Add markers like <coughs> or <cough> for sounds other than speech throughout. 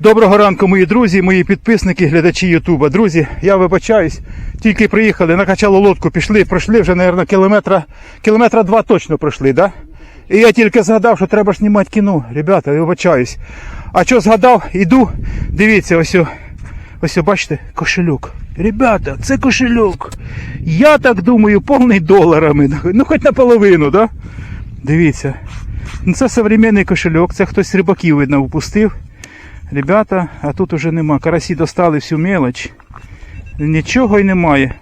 Доброго ранку, мої друзі, мої підписники, глядачі Ютуба. Друзі, я вибачаюсь, тільки приїхали, накачали лодку, пішли, пройшли вже, мабуть, кілометра, кілометра два точно пройшли, да? І я тільки згадав, що треба знімати кіно. Ребята, вибачаюсь. А що згадав, іду, дивіться, ось, ось, бачите, кошельок. Ребята, це кошельок. Я так думаю, повний доларами. Ну, хоч наполовину, да? Дивіться. Ну, це современний кошельок, це хтось з рибаків, видно, впустив. Ребята, а тут уже нема. Карасі достали всю мелоч. Нічого й немає.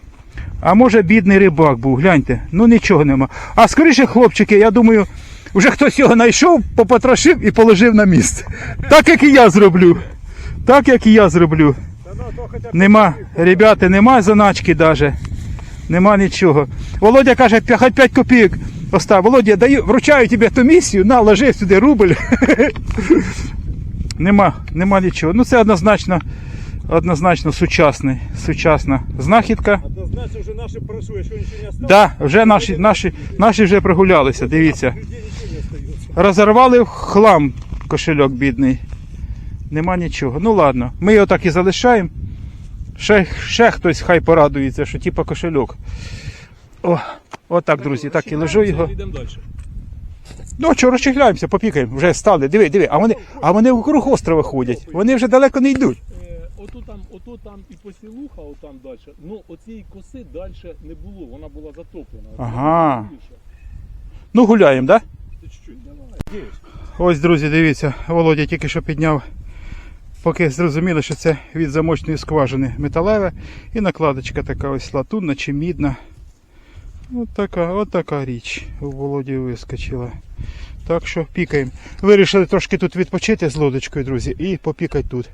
А може бідний рибак був, гляньте. Ну нічого нема. А скоріше, хлопчики, я думаю, вже хтось його знайшов, попотрошив і положив на місце. Так як і я зроблю. Так як і я зроблю. Нема, ребята, нема заначки даже. Нема нічого. Володя каже, хоч 5 копійок постав. Володя, даю, вручаю тобі ту місію, на, ложи сюди рубль. <laughs> Нема, нема нічого. Ну це однозначно, однозначно сучасний, сучасна знахідка. Однозначно вже наші прошу, якщо нічого не осталось. Да, вже наші, наші, наші вже прогулялися, дивіться. Розорвали в хлам кошельок бідний. Нема нічого. Ну ладно, ми його так і залишаємо. Ще, ще хтось хай порадується, що типа кошельок. О, отак, друзі, так і лежу його. Ну, що розчехляємося, попікаємо, вже стали. Диви, диви, а вони, а вони вокруг острова ходять. Вони вже далеко не йдуть. Е, Ото там, ото там і посілуха, отам далі. Ну, оцієї коси далі не було, вона була затоплена. Ага. Ну, гуляємо, так? Да? Давай. Ось, друзі, дивіться, Володя тільки що підняв, поки зрозуміли, що це від замочної скважини металеве. І накладочка така ось латунна чи мідна. От така, от така річ у Володі вискочила. Так що пікаємо. Вирішили трошки тут відпочити з лодочкою, друзі, і попікати тут.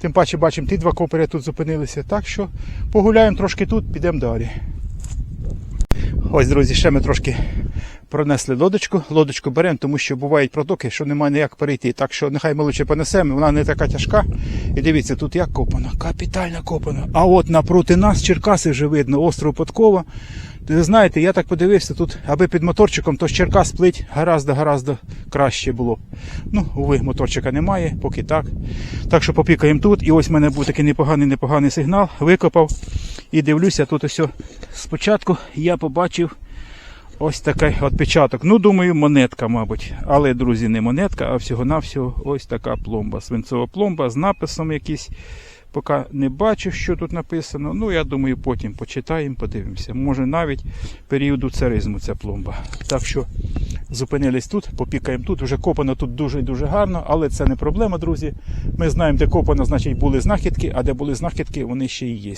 Тим паче бачимо, ті два копери тут зупинилися. Так що погуляємо трошки тут, підемо далі. Ось, друзі, ще ми трошки пронесли лодочку. Лодочку беремо, тому що бувають протоки, що немає ніяк перейти. Так що нехай ми лучше понесемо, вона не така тяжка. І дивіться, тут як копано, капітально копано. А от напроти нас Черкаси вже видно, остров Подкова. Ви знаєте, я так подивився, тут, аби під моторчиком, то з Черкас плить гораздо-гораздо краще було. б. Ну, уви, моторчика немає, поки так. Так що попікаємо тут. І ось в мене був такий непоганий, непоганий сигнал. Викопав. І дивлюся, тут ось спочатку я побачив ось такий відпечаток. Ну, думаю, монетка, мабуть. Але, друзі, не монетка, а всього-навсього ось така пломба. Свинцова пломба з написом якийсь. Поки не бачу, що тут написано. Ну, я думаю, потім почитаємо, подивимося. Може навіть періоду царизму ця пломба. Так що зупинились тут, попікаємо тут. Вже копано тут дуже і дуже гарно, але це не проблема, друзі. Ми знаємо, де копано, значить були знахідки, а де були знахідки, вони ще і є.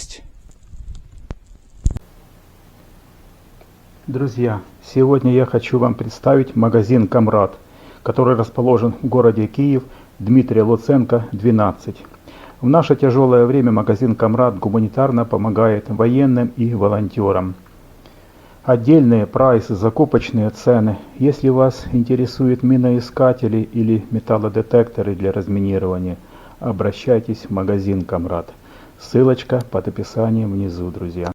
Друзья, сегодня я хочу вам представить магазин «Камрад», который расположен в городе Киев, Дмитрия Луценко, 12. В наше тяжелое время магазин «Камрад» гуманитарно помогает военным и волонтерам. Отдельные прайсы, закупочные цены. Если вас интересуют миноискатели или металлодетекторы для разминирования, обращайтесь в магазин «Камрад». Ссылочка под описанием внизу, друзья.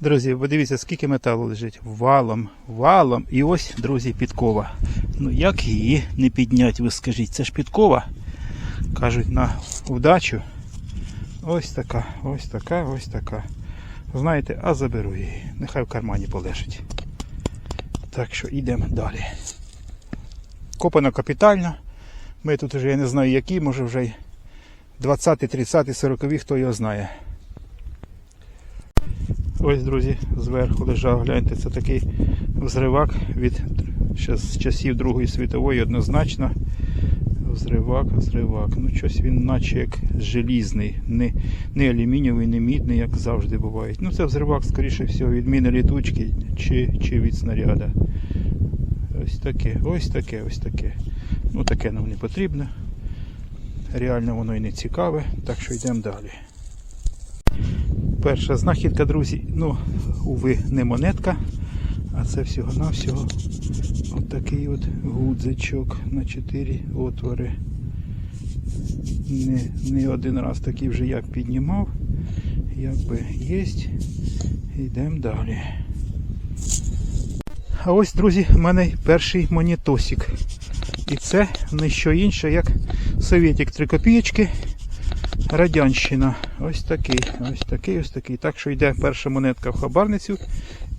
Друзі, подивіться, скільки металу лежить. Валом, валом. І ось, друзі, підкова. Ну як її не підняти, ви скажіть? Це ж підкова. Кажуть, на вдачу. Ось така, ось така, ось така. Знаєте, а заберу її. Нехай в кармані полежить. Так що йдемо далі. Копано капітально. Ми тут вже я не знаю які, може вже й 20, 30, 40, хто його знає. Ось, друзі, зверху лежав, гляньте, це такий взривак від з часів Другої світової однозначно. Взривак, взривак. Ну, щось він наче як желізний, не, не алюмінієвий, не мідний, як завжди буває. Ну, це взривак, скоріше всього, від міни літучки чи, чи від снаряда. Ось таке, ось таке, ось таке. Ну, таке нам не потрібно. Реально воно і не цікаве, так що йдемо далі. Перша знахідка, друзі, ну, уви, не монетка, а це всього-навсього от такий от гудзичок на 4 отвори. Не, не один раз такий вже як піднімав. Якби є. Йдемо далі. А ось, друзі, в мене перший монітосик. І це не що інше, як Совєтік 3 копієчки. Радянщина. Ось такий, ось такий, ось такий. Так що йде перша монетка в хабарницю.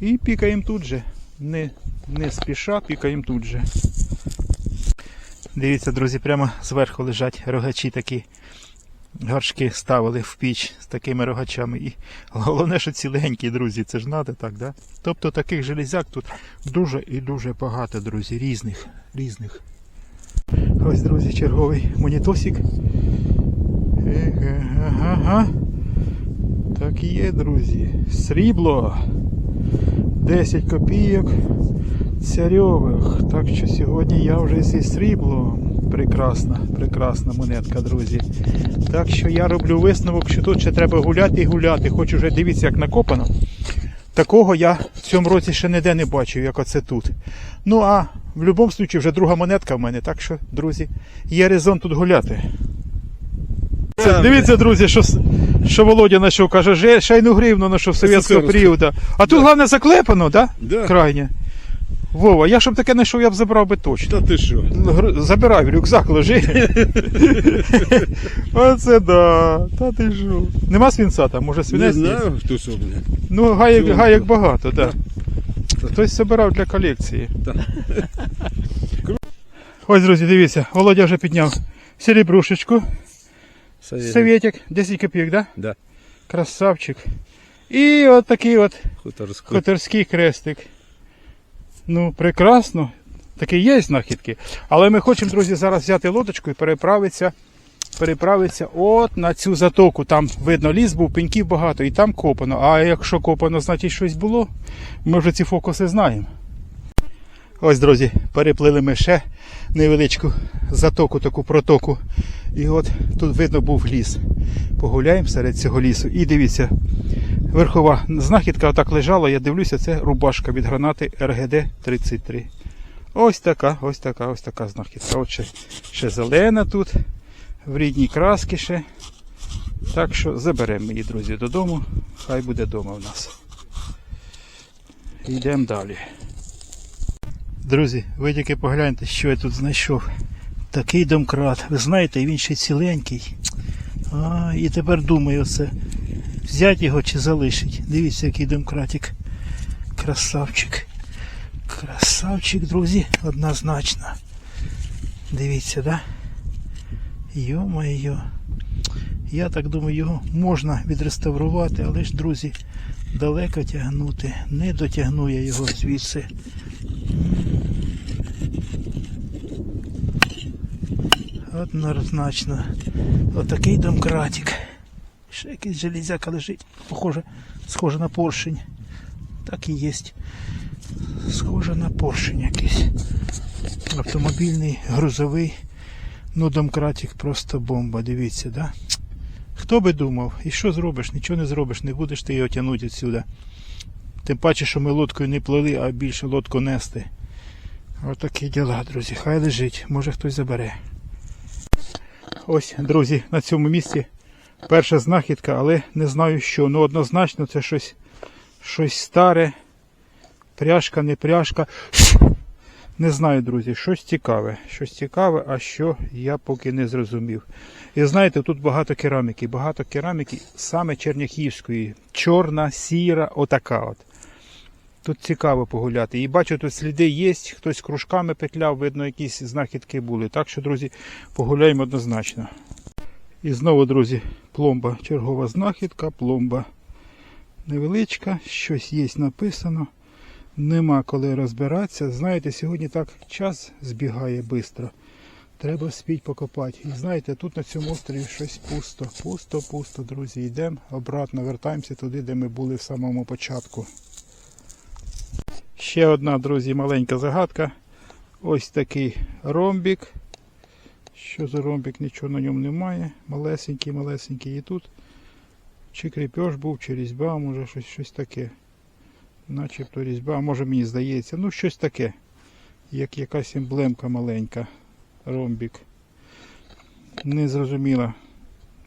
І пікаємо тут же. Не, не спіша, пікаємо тут же. Дивіться, друзі, прямо зверху лежать рогачі такі. Горшки ставили в піч з такими рогачами. І головне, що ціленькі, друзі, це ж треба так, да? Тобто таких железяк тут дуже і дуже багато, друзі, різних, різних. Ось, друзі, черговий монітосик. Ага. Так і є, друзі. Срібло. 10 копійок царьових. Так що сьогодні я вже зі сріблом. Прекрасна, прекрасна монетка, друзі. Так що я роблю висновок, що тут ще треба гуляти і гуляти. Хоч уже дивіться, як накопано. Такого я в цьому році ще ніде не бачив, як оце тут. Ну а в будь-якому випадку вже друга монетка в мене. Так що, друзі, є резон тут гуляти. Це, дивіться, друзі, що, що Володя знайшов, каже, «Же- шайну гривну знайшов совєтського періоду. А тут головне заклепано, так? Да. Крайнє. Вова, я щоб таке знайшов, я б забрав би точно. Та ти що? Забирай в рюкзак, ложи. <laughs> Оце да. Та ти що. Нема свинця там, може Не свинець? є? знаю, хто що, блядь. Ну, гаєк, Чого? гаєк багато, так. Да. Хтось збирав для колекції. <laughs> Ось, друзі, дивіться, Володя вже підняв серебрушечку. Совєтик, 10 копійок, да? Да. Красавчик. І от такий от Хуторський. Хуторський крестик. Ну, прекрасно. Такі є знахідки. Але ми хочемо, друзі, зараз взяти лодочку і переправитися. Переправитися от на цю затоку. Там видно ліс був, пеньків багато, і там копано. А якщо копано, значить щось було. Ми вже ці фокуси знаємо. Ось, друзі, переплили ми ще невеличку затоку, таку протоку. І от тут видно був ліс. Погуляємо серед цього лісу. І дивіться, верхова знахідка отак лежала, я дивлюся, це рубашка від гранати РГД-33. Ось така, ось така, ось така знахідка. От ще, ще зелена тут, в рідній краски ще. Так що заберемо її, друзі, додому. Хай буде вдома в нас. Йдемо далі. Друзі, ви тільки погляньте, що я тут знайшов. Такий домкрат. Ви знаєте, він ще ціленький. А, і тепер думаю, це взяти його чи залишить. Дивіться, який домкратик. Красавчик. Красавчик, друзі, однозначно. Дивіться, да? Йо-моє. Я так думаю, його можна відреставрувати, але ж, друзі, далеко тягнути. Не дотягну я його звідси. Однозначно. Отакий домкратик. Ще якийсь железяка лежить. Похоже, схоже на поршень. Так і є. Схоже на поршень якийсь. Автомобільний, грузовий. Ну, домкратик просто бомба, дивіться, да? Хто би думав? І що зробиш? Нічого не зробиш, не будеш ти його тягнути відсюди. Тим паче, що ми лодкою не плили, а більше лодку нести. Отакі діла, друзі. Хай лежить, може хтось забере. Ось, друзі, на цьому місці перша знахідка, але не знаю що. Ну однозначно це щось, щось старе. Пряжка, не пряжка. Не знаю, друзі, щось цікаве. Щось цікаве, а що я поки не зрозумів. І знаєте, тут багато кераміки. Багато кераміки саме черняхівської. Чорна, сіра, отака от. Тут цікаво погуляти. І бачу, тут сліди є, хтось кружками петляв, видно, якісь знахідки були. Так що, друзі, погуляємо однозначно. І знову, друзі, пломба, чергова знахідка, пломба невеличка, щось є написано. Нема коли розбиратися. Знаєте, сьогодні так час збігає швидко. Треба спіть покопати. І знаєте, тут на цьому острові щось пусто. Пусто, пусто, друзі. Йдемо обратно, вертаємося туди, де ми були в самому початку. Ще одна, друзі, маленька загадка. Ось такий ромбік. Що за ромбік? Нічого на ньому немає. Малесенький, малесенький. І тут чи кріпеж був, чи різьба, може щось, щось таке. Начебто різьба, може мені здається. Ну, щось таке. Як якась емблемка маленька. Ромбік. Незрозуміла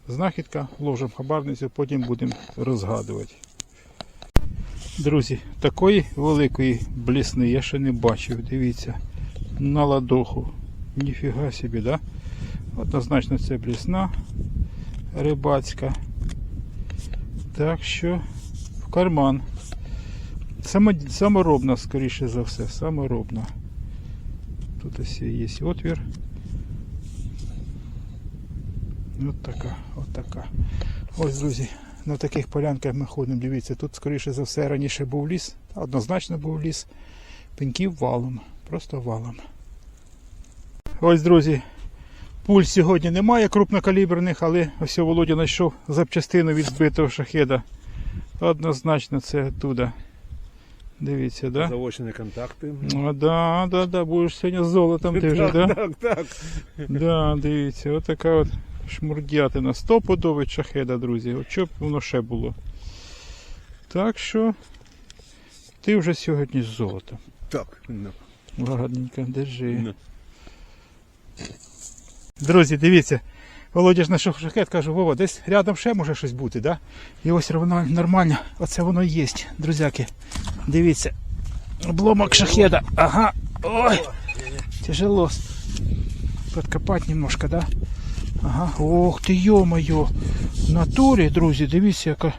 знахідка. Ложимо хабарницю, потім будемо розгадувати. Друзі, такої великої блісни я ще не бачив. Дивіться, на ладоху. Ніфіга собі, да? Однозначно це блісна рибацька. Так що в карман. Само, саморобна, скоріше за все, саморобна. Тут ось є отвір. От така, от така. Ось, друзі, на таких полянках ми ходимо. Дивіться, тут, скоріше за все, раніше був ліс, однозначно був ліс. Пеньків валом, просто валом. Ось, друзі, пуль сьогодні немає крупнокаліберних, але ось Володя знайшов запчастину від збитого шахеда. Однозначно це оттуда. Дивіться, да? Заочні контакти. А, да, да, да, будеш сьогодні з золотом ти вже, да? Так, так. Да, дивіться, отака от шмурдятина. Стопудовий шахеда, друзі. От що б воно ще було. Так що ти вже сьогодні з золотом. Так. ну, Ладненько, держи. ну. Друзі, дивіться. Володя ж знайшов шахет, кажу, Вова, десь рядом ще може щось бути, да? І ось воно нормально, оце воно є, друзяки. Дивіться. Обломок шахеда. Ага. Ой. Тяжело. Подкопать немножко, да? Ага. Ох ти йо-моє. В натурі, друзі, дивіться, яка,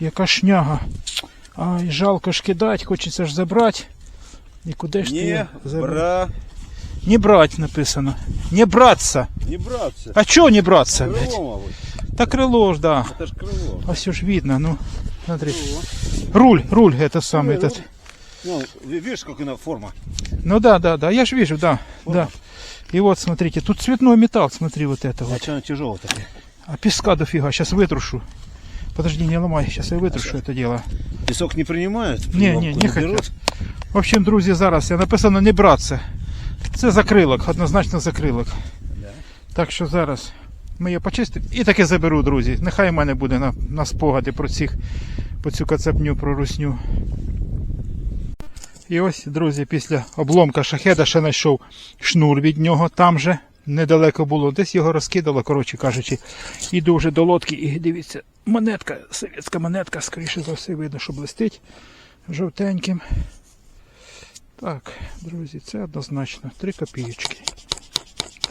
яка шняга. Ай, жалко ж кидати, хочеться ж забрати. І куди ж ти Не, її забрати? бра, Не брать написано. Не браться. не братися. А чого не браться, блядь? Крило, мабуть. Та крило ж, да. Це ж крило. Ось ж видно, ну. Смотри. Руль, руль это самый Руль, этот. Ну, ви- видишь, как она форма? Ну да, да, да, я ж вижу, да, да. И вот, смотрите, тут цветной металл, смотри, вот это вот. Значит, она тяжелая такая. А песка дофига, сейчас вытрушу. Подожди, не ломай, сейчас я вытрушу это дело. Песок не принимают? Не, Ломку не, не хотят. берут? В общем, друзі, зараз я написано не братися. Це закрилок, однозначно закрилок. Да. Так що зараз ми його почистимо і таки заберу, друзі. Нехай в мене буде на, на спогади про цих, про цю кацапню, про русню. І ось, друзі, після обломка шахеда ще знайшов шнур від нього. Там же недалеко було. Десь його розкидало, коротше кажучи. Іду вже до лодки і дивіться, монетка, совєтська монетка, скоріше за все, видно, що блистить жовтеньким. Так, друзі, це однозначно 3 копійочки.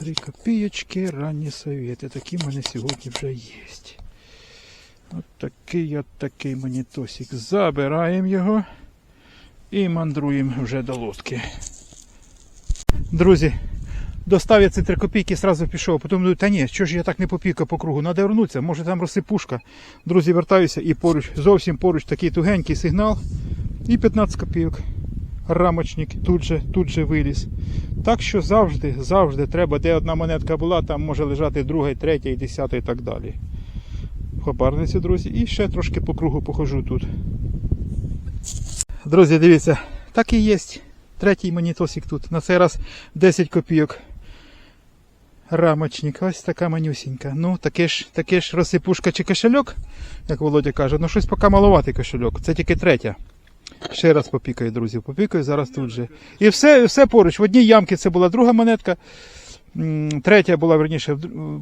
3 копійочки, ранні совєти. Такі в мене сьогодні вже є. От такий от такий монітосик. Забираємо його і мандруємо вже до лодки. Друзі, достав я ці 3 копійки, сразу пішов. Потім думаю, та ні, що ж я так не попікав по кругу, треба вернутися, може там розсипушка. Друзі, вертаюся і поруч, зовсім поруч такий тугенький сигнал. І 15 копійок рамочник тут же, тут же виліз. Так що завжди, завжди треба, де одна монетка була, там може лежати друга, третя, і десята, і так далі. Хабарниці, друзі, і ще трошки по кругу похожу тут. Друзі, дивіться, так і є. Третій монітосик тут. На цей раз 10 копійок. Рамочник, ось така манюсінька. Ну, таке ж, таке ж розсипушка чи кошельок, як Володя каже, ну щось поки маловатий кошельок. Це тільки третя. Ще раз попікаю, друзі, попікаю зараз тут же. І все, все поруч. В одній ямці це була друга монетка, третя була верніше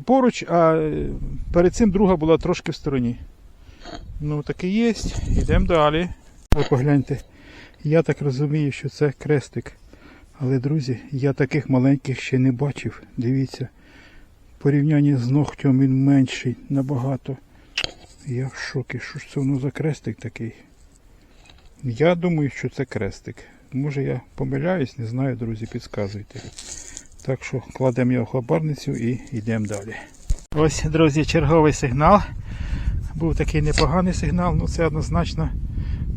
поруч, а е, перед цим друга була трошки в стороні. Ну, таке є. Йдемо далі. Ви погляньте. Я так розумію, що це крестик. Але, друзі, я таких маленьких ще не бачив. Дивіться. В порівнянні з ногтем він менший набагато. Я в шокі. Що ж це воно за крестик такий? Я думаю, що це крестик. Може я помиляюсь, не знаю, друзі, підказуйте. Так що кладемо його в хабарницю і йдемо далі. Ось, друзі, черговий сигнал. Був такий непоганий сигнал, ну це однозначно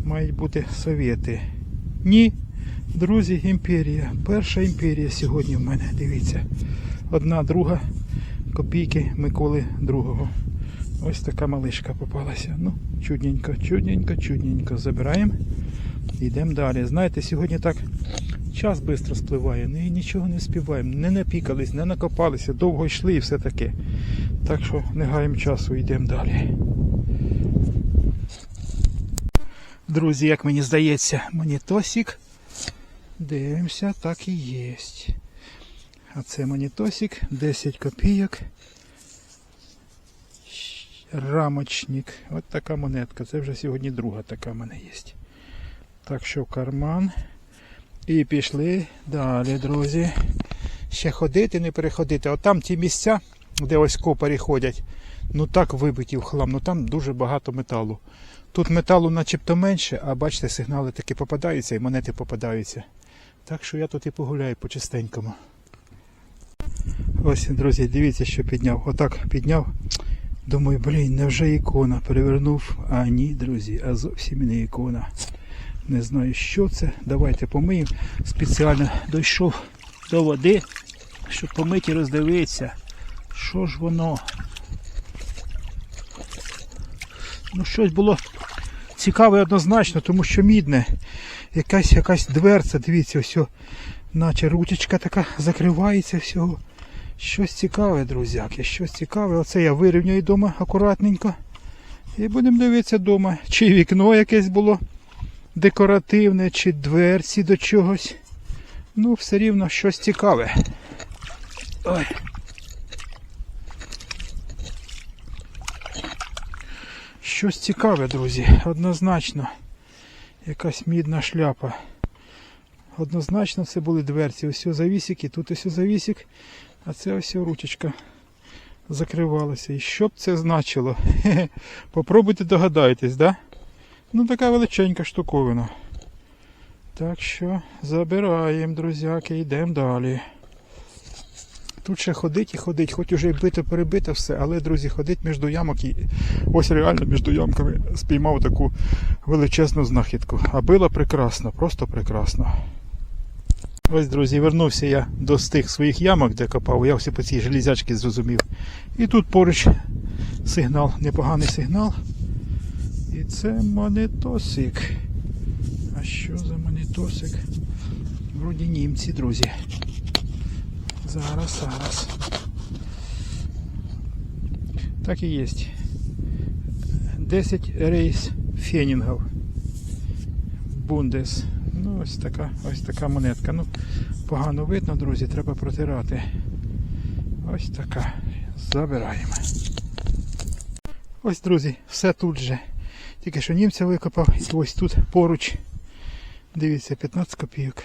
мають бути совєти. Ні, друзі, імперія. Перша імперія сьогодні в мене. Дивіться. Одна, друга копійки Миколи другого. Ось така малишка попалася. Ну, чудненько, чудненько, чудненько. Забираємо. Йдемо далі. Знаєте, сьогодні так час швидко спливає, ну і нічого не співаємо. Не напікались, не накопалися, довго йшли і все таке. Так що не гаємо часу, йдемо далі. Друзі, як мені здається, монітосик. Дивимося, так і є. А це монітосик, 10 копійок. Рамочник. От така монетка. Це вже сьогодні друга така в мене є. Так що в карман. І пішли далі, друзі. ще ходити, не переходити. От там ті місця, де ось копарі ходять, ну так вибиті в хлам, ну там дуже багато металу. Тут металу начебто менше, а бачите, сигнали таки попадаються і монети попадаються. Так що я тут і погуляю по чистенькому. Ось, друзі, дивіться, що підняв. Отак підняв. Думаю, блін, невже ікона? Перевернув. А ні, друзі, а зовсім не ікона. Не знаю, що це. Давайте помиємо. Спеціально дійшов до води, щоб помити і роздивитися. Що ж воно? Ну, щось було цікаве однозначно, тому що мідне. Якась якась дверця, дивіться, ось, наче ручечка така закривається всього. Щось цікаве, друзяки, щось цікаве. Оце я вирівняю вдома акуратненько. І будемо дивитися вдома, чи вікно якесь було декоративне, чи дверці до чогось. Ну, все рівно щось цікаве. Ой. Щось цікаве, друзі, однозначно. Якась мідна шляпа. Однозначно це були дверці. Ось завісик і тут ось завісик, а це ось ручечка закривалася. І що б це значило? Хе-хе. <laughs> Попробуйте догадайтесь, да? Ну така величенька штуковина. Так що забираємо, друзяки, йдемо далі. Тут ще ходить і ходить, хоч уже і бито перебито все, але, друзі, ходить між ямок і ось реально між ямками спіймав таку величезну знахідку. А било прекрасно, просто прекрасно. Ось, друзі, вернувся я до тих своїх ямок, де копав. Я все по цій железячці зрозумів. І тут поруч сигнал, непоганий сигнал. І це монетосик. А що за монетосик? Вроді німці, друзі. Зараз, зараз. Так і є. 10 рейс фенінгів. Бундес. Ну, ось така, ось така монетка. Ну, погано видно, друзі, треба протирати. Ось така. Забираємо. Ось, друзі, все тут же. Тільки що німця викопав, і ось тут поруч. Дивіться, 15 копійок.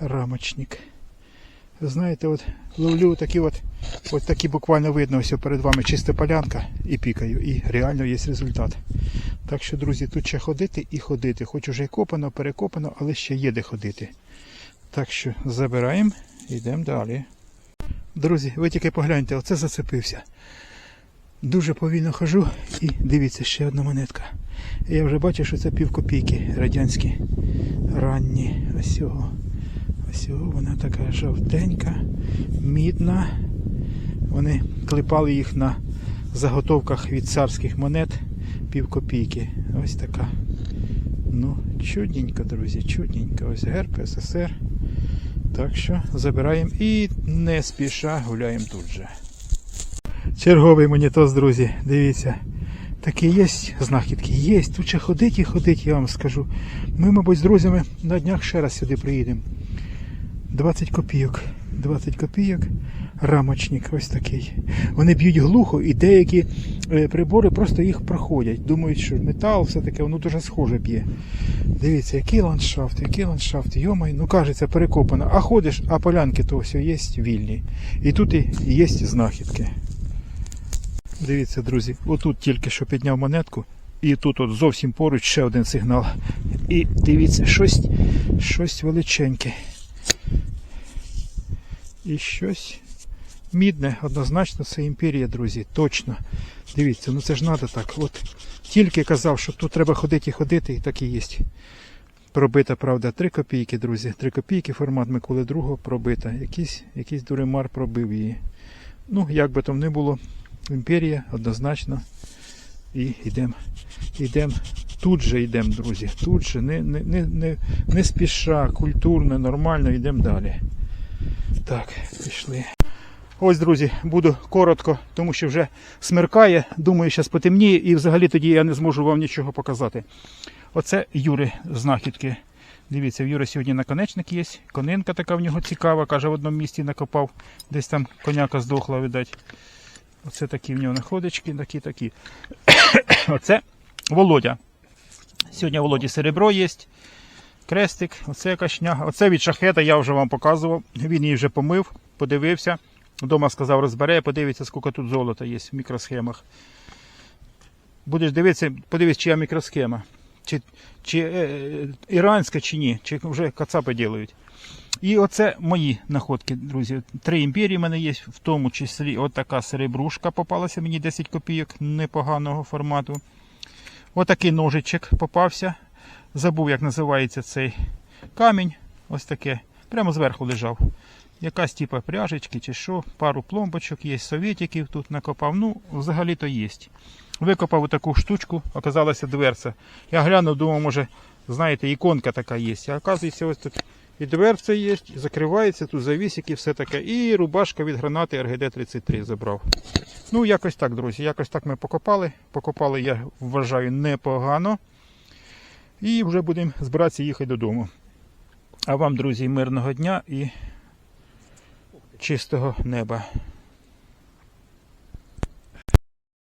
Рамочник. Знаєте, от ловлю такі от, от такі буквально видно, ось перед вами чиста полянка і пікаю. І реально є результат. Так що, друзі, тут ще ходити і ходити. Хоч уже і копано, перекопано, але ще є де ходити. Так що забираємо йдемо далі. Друзі, ви тільки погляньте, оце зацепився. Дуже повільно хожу і дивіться, ще одна монетка. Я вже бачу, що це пів копійки радянські ранні. Ось його. Ось вона така жовтенька, мідна. Вони клепали їх на заготовках від царських монет пів копійки. Ось така. Ну, чудненько, друзі, чудненько. Ось герб СССР. Так що забираємо і не спіша гуляємо тут же. Черговий монітос, друзі, дивіться. Такі є знахідки, є. Тут ще ходить і ходить, я вам скажу. Ми, мабуть, з друзями на днях ще раз сюди приїдемо. 20 копійок. 20 копійок. Рамочник ось такий. Вони б'ють глухо і деякі е, прибори просто їх проходять. Думають, що метал, все таке, воно дуже схоже б'є. Дивіться, який ландшафт, який ландшафт. Йомай, ну кажеться, перекопано. А ходиш, а полянки то все є вільні. І тут і є знахідки. Дивіться, друзі, отут тільки що підняв монетку, і тут от зовсім поруч ще один сигнал. І дивіться, щось, щось величеньке. І щось мідне, однозначно, це імперія, друзі. Точно. Дивіться, ну це ж треба так. От тільки казав, що тут треба ходити і ходити, і так і є. Пробита, правда, 3 копійки, друзі. 3 копійки, формат Миколи II пробита. Якийсь, якийсь дуремар пробив її. Ну, як би там не було, імперія однозначно. І йдемо. Йдемо. Тут же йдемо, друзі. Тут же, не, не, не, не, не спіша, культурно, нормально, йдемо далі. Так, пішли. Ось, друзі, буду коротко, тому що вже смеркає. Думаю, зараз потемніє і взагалі тоді я не зможу вам нічого показати. Оце Юри знахідки. Дивіться, в Юри сьогодні наконечник є. Конинка така в нього цікава, каже, в одному місці накопав. Десь там коняка здохла, видать. Оце такі в нього находочки, такі такі. <coughs> Оце Володя. Сьогодні Володі серебро є. Крестик, оце шняга. Оце від шахета я вже вам показував. Він її вже помив, подивився. Вдома сказав, розбере, подивиться, скільки тут золота є в мікросхемах. Будеш дивитися, подивись, чия мікросхема. Чи, чи е, іранська, чи ні, чи вже кацапи ділають. І оце мої находки, друзі. Три імперії в мене є, в тому числі от така серебрушка попалася мені 10 копійок непоганого формату. Отакий ножичок попався. Забув, як називається цей камінь. Ось таке. Прямо зверху лежав. Якась типа пряжечки чи що, пару пломбочок є, совєтиків тут накопав. Ну, взагалі-то є. Викопав таку штучку, оказалася дверця. Я глянув, думав, може, знаєте, іконка така є. А оказується, ось тут і дверця є, і закривається, тут завісики, все таке. І рубашка від гранати РГД-33 забрав. Ну, якось так, друзі. Якось так ми покопали. Покопали, я вважаю, непогано. І вже будемо збиратися їхати додому. А вам, друзі, мирного дня і чистого неба.